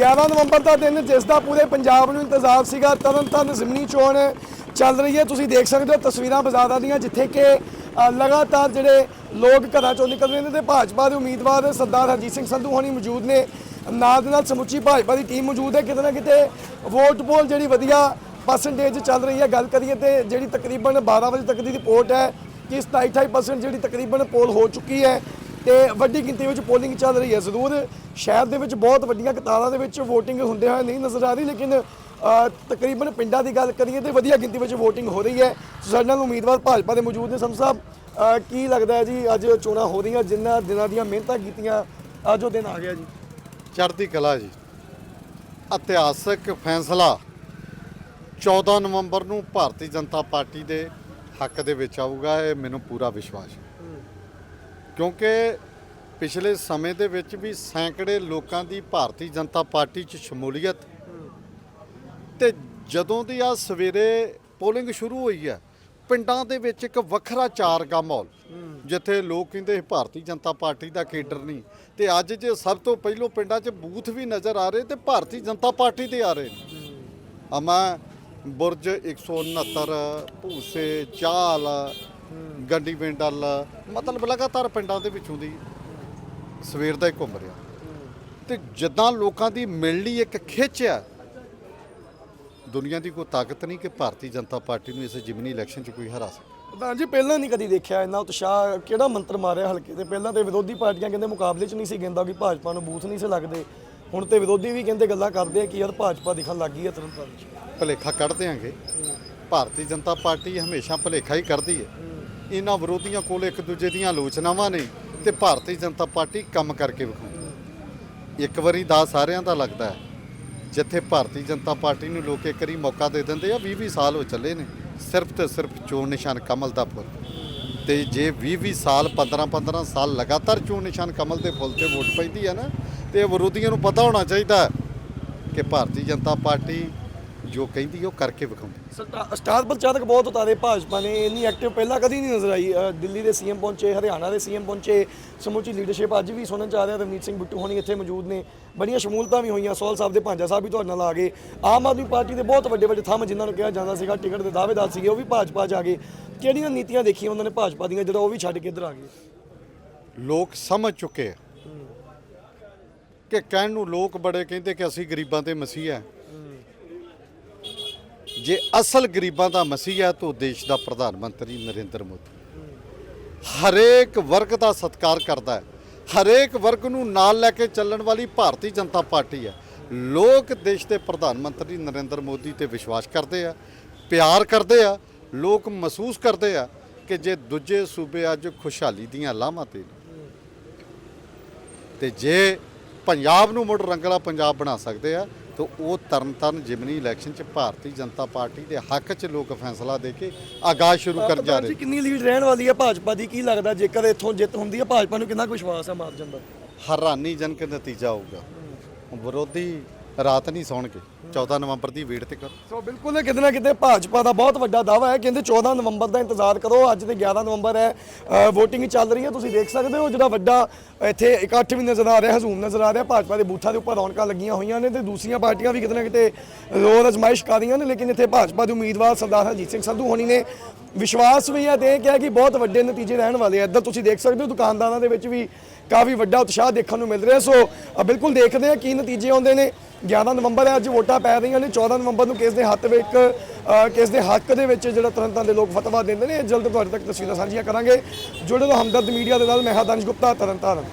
11 ਨਵੰਬਰ ਦਾ ਦਿਨ, ਜਿਸ ਦਾ ਪੂਰੇ ਪੰਜਾਬ ਨੂੰ ਇੰਤਜ਼ਾਰ ਸੀਗਾ। ਤਰਨਤਾਰਨ ਜ਼ਿਮਨੀ ਚੋਣ ਚੱਲ ਰਹੀ ਹੈ। ਤੁਸੀਂ ਦੇਖ ਸਕਦੇ ਹੋ ਤਸਵੀਰਾਂ ਬਾਜ਼ਾਰਾਂ ਦੀਆਂ, ਜਿੱਥੇ ਕਿ ਲਗਾਤਾਰ ਜਿਹੜੇ ਲੋਕ ਘਰਾਂ ਚੋਂ ਨਿਕਲ ਰਹੇ ਨੇ ਤੇ ਭਾਜਪਾ ਦੇ ਉਮੀਦਵਾਰ ਸਰਦਾਰ ਹਰਜੀਤ ਸਿੰਘ ਸੰਧੂ ਹੋਣੀ ਮੌਜੂਦ ਨੇ। ਨਾਲ ਦੇ ਨਾਲ ਸਮੁੱਚੀ ਭਾਜਪਾ ਦੀ ਟੀਮ ਮੌਜੂਦ ਹੈ। ਕਿਤੇ ਨਾ ਕਿਤੇ ਵੋਟ ਪੋਲ ਜਿਹੜੀ ਵਧੀਆ ਪਰਸੈਂਟੇਜ ਚੱਲ ਰਹੀ ਹੈ। ਗੱਲ ਕਰੀਏ ਤੇ ਜਿਹੜੀ ਤਕਰੀਬਨ 12 ਵਜੇ ਤੱਕ ਦੀ ਰਿਪੋਰਟ ਹੈ ਕਿ 27-28% ਜਿਹੜੀ ਤਕਰੀਬਨ ਪੋਲ ਹੋ ਚੁੱਕੀ ਹੈ। ਤੇ ਵੱਡੀ ਗਿਣਤੀ ਵਿੱਚ ਪੋਲਿੰਗ ਚੱਲ ਰਹੀ ਹੈ। ਜ਼ਰੂਰ ਸ਼ਹਿਰ ਦੇ ਵਿੱਚ ਬਹੁਤ ਵੱਡੀਆਂ ਕਤਾਰਾਂ ਦੇ ਵਿੱਚ VOTING ਹੁੰਦੇ ਹੋਏ ਨਹੀਂ ਨਜ਼ਰ ਆ ਰਹੀ, ਲੇਕਿਨ ਤਕਰੀਬਨ ਪਿੰਡਾਂ ਦੀ ਗੱਲ ਕਰੀਏ ਤੇ ਵਧੀਆ ਗਿਣਤੀ ਵਿੱਚ VOTING ਹੋ ਰਹੀ ਹੈ। ਸਾਡੇ ਨਾਲ ਉਮੀਦਵਾਰ ਭਾਜਪਾ ਦੇ ਮੌਜੂਦ ਨੇ। ਸੰਤ ਸਾਹਿਬ ਕੀ ਲੱਗਦਾ ਹੈ ਜੀ, ਅੱਜ ਚੋਣਾਂ ਹੋ ਰਹੀਆਂ, ਜਿਨ੍ਹਾਂ ਦਿਨਾਂ ਦੀਆਂ ਮਿਹਨਤਾਂ ਕੀਤੀਆਂ, ਅੱਜ ਉਹ ਦਿਨ ਆ ਗਿਆ ਜੀ। ਚੜ੍ਹਦੀ ਕਲਾ ਜੀ। ਇਤਿਹਾਸਕ ਫੈਸਲਾ 14 ਨਵੰਬਰ ਨੂੰ ਭਾਰਤੀ ਜਨਤਾ ਪਾਰਟੀ ਦੇ ਹੱਕ ਦੇ ਵਿੱਚ ਆਊਗਾ, ਇਹ ਮੈਨੂੰ ਪੂਰਾ ਵਿਸ਼ਵਾਸ ਹੈ। ਕਿਉਂਕਿ ਪਿਛਲੇ ਸਮੇਂ ਦੇ ਵਿੱਚ ਵੀ ਸੈਂਕੜੇ ਲੋਕਾਂ ਦੀ ਭਾਰਤੀ ਜਨਤਾ ਪਾਰਟੀ 'ਚ ਸ਼ਮੂਲੀਅਤ ਤੇ ਜਦੋਂ ਦੀ ਆ ਸਵੇਰੇ ਪੋਲਿੰਗ ਸ਼ੁਰੂ ਹੋਈ ਹੈ, ਪਿੰਡਾਂ ਦੇ ਵਿੱਚ ਇੱਕ ਵੱਖਰਾ ਚਾਰਗਾ ਮਾਹੌਲ, ਜਿੱਥੇ ਲੋਕ ਕਹਿੰਦੇ ਭਾਰਤੀ ਜਨਤਾ ਪਾਰਟੀ ਦਾ ਕੇਡਰ ਨਹੀਂ ਤੇ ਅੱਜ ਜੇ ਸਭ ਤੋਂ ਪਹਿਲੋਂ ਪਿੰਡਾਂ 'ਚ ਬੂਥ ਵੀ ਨਜ਼ਰ ਆ ਰਹੇ ਤੇ ਭਾਰਤੀ ਜਨਤਾ ਪਾਰਟੀ ਦੇ ਆ ਰਹੇ ਨੇ। ਅਮਾ ਬੁਰਜ 169 ਭੂਸੇ, ਚਾਲ ਗੰਡੀ ਪਿੰਡਲ ਮਤਲਬ ਲਗਾਤਾਰ ਪਿੰਡਾਂ ਦੇ ਵਿੱਚੋਂ ਦੀ ਸਵੇਰ ਦਾ ਹੀ ਘੁੰਮ ਰਿਹਾ। ਤੇ ਜਿੱਦਾਂ ਲੋਕਾਂ ਦੀ ਮਿਲਣੀ ਇੱਕ ਖਿੱਚ ਆ ਦੁਨੀਆ ਦੀ ਕੋਈ ਤਾਕਤ ਨਹੀਂ ਕਿ ਭਾਰਤੀ ਜਨਤਾ ਪਾਰਟੀ ਨੂੰ ਇਸ ਜਿਮਨੀ ਇਲੈਕਸ਼ਨ 'ਚ ਕੋਈ ਹਰਾ ਸਕੇ। ਪ੍ਰਧਾਨ ਜੀ ਪਹਿਲਾਂ ਨਹੀਂ ਕਦੀ ਦੇਖਿਆ ਇੰਨਾ ਉਤਸ਼ਾਹ ਕਿਹੜਾ ਮੰਤਰ ਮਾਰਿਆ ਹਲਕੇ ਤੇ? ਪਹਿਲਾਂ ਤੇ ਵਿਰੋਧੀ ਪਾਰਟੀਆਂ ਕਹਿੰਦੇ ਮੁਕਾਬਲੇ 'ਚ ਨਹੀਂ ਸੀ ਕਹਿੰਦਾ ਕਿ ਭਾਜਪਾ ਨੂੰ ਬੂਥ ਨਹੀਂ ਸੀ ਲੱਗਦੇ। ਹੁਣ ਤੇ ਵਿਰੋਧੀ ਵੀ ਕਹਿੰਦੇ ਗੱਲਾਂ ਕਰਦੇ ਆ ਕਿ ਯਾਰ ਭਾਜਪਾ ਦਿਖਣ ਲੱਗ ਗਈ ਹੈ ਤਰਨਤਾਰਨ 'ਚ। ਭਲੇਖਾ ਕੱਢ ਦਿਆਂਗੇ। ਭਾਰਤੀ ਜਨਤਾ ਪਾਰਟੀ ਹਮੇਸ਼ਾ ਭਲੇਖਾ ਹੀ ਕਰਦੀ ਹੈ। ਇਹਨਾਂ ਵਿਰੋਧੀਆਂ ਕੋਲ ਇੱਕ ਦੂਜੇ ਦੀਆਂ ਆਲੋਚਨਾਵਾਂ ਨੇ ਤੇ ਭਾਰਤੀ ਜਨਤਾ ਪਾਰਟੀ ਕੰਮ ਕਰਕੇ ਵਿਖਾਉਂਦੀ ਇੱਕ ਵਾਰੀ ਦਾ ਸਾਰਿਆਂ ਦਾ ਲੱਗਦਾ ਜਿੱਥੇ ਭਾਰਤੀ ਜਨਤਾ ਪਾਰਟੀ ਨੂੰ ਲੋਕ ਇੱਕ ਵਾਰੀ ਮੌਕਾ ਦੇ ਦਿੰਦੇ ਆ 20 20 ਸਾਲ ਹੋ ਚੱਲੇ ਨੇ, ਸਿਰਫ ਤੇ ਸਿਰਫ ਚੋਣ ਨਿਸ਼ਾਨ ਕਮਲ ਦਾ ਫੁੱਲ ਤੇ ਜੇ 20 20 ਸਾਲ 15 15 ਸਾਲ ਲਗਾਤਾਰ ਚੋਣ ਨਿਸ਼ਾਨ ਕਮਲ ਦੇ ਫੁੱਲ ਤੇ ਵੋਟ ਪੈਂਦੀ ਹੈ ਨਾ, ਤੇ ਇਹ ਵਿਰੋਧੀਆਂ ਨੂੰ ਪਤਾ ਹੋਣਾ ਚਾਹੀਦਾ ਕਿ ਭਾਰਤੀ ਜਨਤਾ ਪਾਰਟੀ ਜੋ ਕਹਿੰਦੀ ਉਹ ਕਰਕੇ ਵਿਖਾਉਂਦੀ ਸਟਾ- ਸਟਾਰ ਪ੍ਰਚਾਰਕ ਬਹੁਤ ਉਤਾਰੇ ਭਾਜਪਾ ਨੇ ਇੰਨੀ ਐਕਟਿਵ ਪਹਿਲਾਂ ਕਦੀ ਨਹੀਂ ਨਜ਼ਰ ਆਈ ਅ, ਦਿੱਲੀ ਦੇ ਸੀਐਮ ਪਹੁੰਚੇ ਹਰਿਆਣਾ ਦੇ ਸੀਐਮ ਪਹੁੰਚੇ ਸਮੁੱਚੀ ਲੀਡਰਸ਼ਿਪ ਅੱਜ ਵੀ ਸੁਣਨ ਚ ਆ ਰਿਹਾ ਰਵਨੀਤ ਸਿੰਘ ਬਿੱਟੂ ਹੋਣੀ ਇੱਥੇ ਮੌਜੂਦ ਨੇ। ਬੜੀਆਂ ਸ਼ਮੂਲਤਾਂ ਵੀ ਹੋਈਆਂ ਸੋਲ ਸਾਹਿਬ ਦੇ ਭਾਂਜਾ ਸਾਹਿਬ ਵੀ ਤੁਹਾਡੇ ਨਾਲ ਆ ਗਏ। ਆਮ ਆਦਮੀ ਪਾਰਟੀ ਦੇ ਬਹੁਤ ਵੱਡੇ ਵੱਡੇ ਥੰਮ ਜਿਨ੍ਹਾਂ ਨੂੰ ਕਿਹਾ ਜਾਂਦਾ ਸੀਗਾ ਟਿਕਟ ਦੇ ਦਾਅਵੇਦਾਰ ਸੀਗੇ ਉਹ ਵੀ ਭਾਜਪਾ 'ਚ ਆ ਗਏ। ਕਿਹੜੀਆਂ ਨੀਤੀਆਂ ਦੇਖੀਆਂ ਉਹਨਾਂ ਨੇ ਭਾਜਪਾ ਦੀਆਂ ਜਿਹੜਾ ਉਹ ਵੀ ਛੱਡ ਕੇ ਇੱਧਰ ਆ ਗਏ? ਲੋਕ ਸਮਝ ਚੁੱਕੇ ਆ ਕਿ ਕਹਿਣ ਨੂੰ ਲੋਕ ਬੜੇ ਕਹਿੰਦੇ ਕਿ ਅਸੀਂ ਗਰੀਬਾਂ ਦੇ ਮਸੀਹ ਆ। ਜੇ ਅਸਲ ਗਰੀਬਾਂ ਦਾ ਮਸੀਹ ਹੈ ਤਾਂ ਦੇਸ਼ ਦਾ ਪ੍ਰਧਾਨ ਮੰਤਰੀ ਨਰਿੰਦਰ ਮੋਦੀ। ਹਰੇਕ ਵਰਗ ਦਾ ਸਤਿਕਾਰ ਕਰਦਾ ਹੈ। ਹਰੇਕ ਵਰਗ ਨੂੰ ਨਾਲ ਲੈ ਕੇ ਚੱਲਣ ਵਾਲੀ ਭਾਰਤੀ ਜਨਤਾ ਪਾਰਟੀ ਹੈ। ਲੋਕ ਦੇਸ਼ ਦੇ ਪ੍ਰਧਾਨ ਮੰਤਰੀ ਨਰਿੰਦਰ ਮੋਦੀ ਤੇ ਵਿਸ਼ਵਾਸ ਕਰਦੇ ਆ, ਪਿਆਰ ਕਰਦੇ ਆ, ਲੋਕ ਮਹਿਸੂਸ ਕਰਦੇ ਆ ਕਿ ਜੇ ਦੂਜੇ ਸੂਬੇ ਅੱਜ ਖੁਸ਼ਹਾਲੀ ਦੀਆਂ ਲਾਵਾਂ ਤੇ ਨੇ ਤੇ ਜੇ ਪੰਜਾਬ ਨੂੰ ਮੁੜ ਰੰਗਲਾ ਪੰਜਾਬ ਬਣਾ ਸਕਦੇ ਆ ਤਾਂ ਉਹ ਤਰਨਤਾਰਨ ਜਿਮਨੀ ਇਲੈਕਸ਼ਨ 'ਚ ਭਾਰਤੀ ਜਨਤਾ ਪਾਰਟੀ ਦੇ ਹੱਕ 'ਚ ਲੋਕ ਫੈਸਲਾ ਦੇ ਕੇ ਆਗਾਜ਼ ਸ਼ੁਰੂ ਕਰਨ ਜਾ ਰਹੇ ਕਿੰਨੀ ਲੀਡ ਰਹਿਣ ਵਾਲੀ ਹੈ ਭਾਜਪਾ ਦੀ? ਕੀ ਲੱਗਦਾ ਜੇਕਰ ਇੱਥੋਂ ਜਿੱਤ ਹੁੰਦੀ ਹੈ ਭਾਜਪਾ ਨੂੰ ਕਿੰਨਾ ਕੁ ਵਿਸ਼ਵਾਸ ਹੈ ਮਾਰਜਨ ਦਾ? ਹੈਰਾਨੀਜਨਕ ਨਤੀਜਾ ਆਊਗਾ ਵਿਰੋਧੀ ਰਾਤ ਨਹੀਂ ਸੌਣਗੇ। 14 ਨਵੰਬਰ ਦੀ ਵੇਟ ਤੇ ਕਰੋ। ਸੋ ਬਿਲਕੁਲ ਕਿਤੇ ਨਾ ਕਿਤੇ ਭਾਜਪਾ ਦਾ ਬਹੁਤ ਵੱਡਾ ਦਾਵਾ ਹੈ ਕਹਿੰਦੇ 14 ਨਵੰਬਰ ਦਾ ਇੰਤਜ਼ਾਰ ਕਰੋ। ਅੱਜ ਤੇ 11 ਨਵੰਬਰ ਹੈ। VOTING ਚੱਲ ਰਹੀ ਹੈ। ਤੁਸੀਂ ਦੇਖ ਸਕਦੇ ਹੋ ਜਿਹੜਾ ਵੱਡਾ ਇੱਥੇ ਇਕੱਠ ਵੀ ਨਜ਼ਰ ਆ ਰਿਹਾ, ਹਜ਼ੂਮ ਨਜ਼ਰ ਆ ਰਿਹਾ। ਭਾਜਪਾ ਦੇ ਬੂਥਾਂ ਦੇ ਉੱਪਰ ਰੌਣਕਾਂ ਲੱਗੀਆਂ ਹੋਈਆਂ ਨੇ ਤੇ ਦੂਸਰੀਆਂ ਪਾਰਟੀਆਂ ਵੀ ਕਿਤੇ ਨਾ ਕਿਤੇ ਰੋਲ ਅਜ਼ਮਾਇਸ਼ ਕਰ ਰਹੀਆਂ ਨੇ, ਲੇਕਿਨ ਇੱਥੇ ਭਾਜਪਾ ਦੇ ਉਮੀਦਵਾਰ ਸਰਦਾਰ ਹਰਜੀਤ ਸਿੰਘ ਸੰਧੂ ਹੋਣੀ ਨੇ ਵਿਸ਼ਵਾਸ ਵੀ ਹੈ ਤੇ ਇਹ ਕਿਹਾ ਕਿ ਬਹੁਤ ਵੱਡੇ ਨਤੀਜੇ ਰਹਿਣ ਵਾਲੇ ਆ। ਇੱਧਰ ਤੁਸੀਂ ਦੇਖ ਸਕਦੇ ਹੋ ਦੁਕਾਨਦਾਰਾਂ ਦੇ ਵਿੱਚ ਵੀ ਕਾਫੀ ਵੱਡਾ ਉਤਸ਼ਾਹ ਦੇਖਣ ਨੂੰ ਮਿਲ ਰਿਹਾ। ਸੋ ਬਿਲਕੁਲ ਦੇਖਦੇ ਹਾਂ ਕੀ ਨਤੀਜੇ ਆਉਂਦੇ ਨੇ। 11 ਨਵੰਬਰ ਹੈ, ਅੱਜ ਵੋਟਾਂ ਪੈ ਰਹੀਆਂ ਨੇ। 14 ਨਵੰਬਰ ਨੂੰ ਕਿਸ ਦੇ ਹੱਥ ਵਿੱਚ ਕਿਸ ਦੇ ਹੱਕ ਦੇ ਵਿੱਚ ਜਿਹੜਾ ਤਰਨਤਾਰਨ ਦੇ ਲੋਕ ਫਤਵਾ ਦਿੰਦੇ ਨੇ, ਇਹ ਜਲਦ ਤੁਹਾਡੇ ਤੱਕ ਤਸਵੀਰਾਂ ਸਾਂਝੀਆਂ ਕਰਾਂਗੇ। ਜੁੜੇ ਰਹੋ ਹਮਦਰਦ ਮੀਡੀਆ ਦੇ ਨਾਲ, ਮੈਂ ਹਾਂ ਦਾਨਿਸ਼ ਗੁਪਤਾ, ਤਰਨਤਾਰਨ।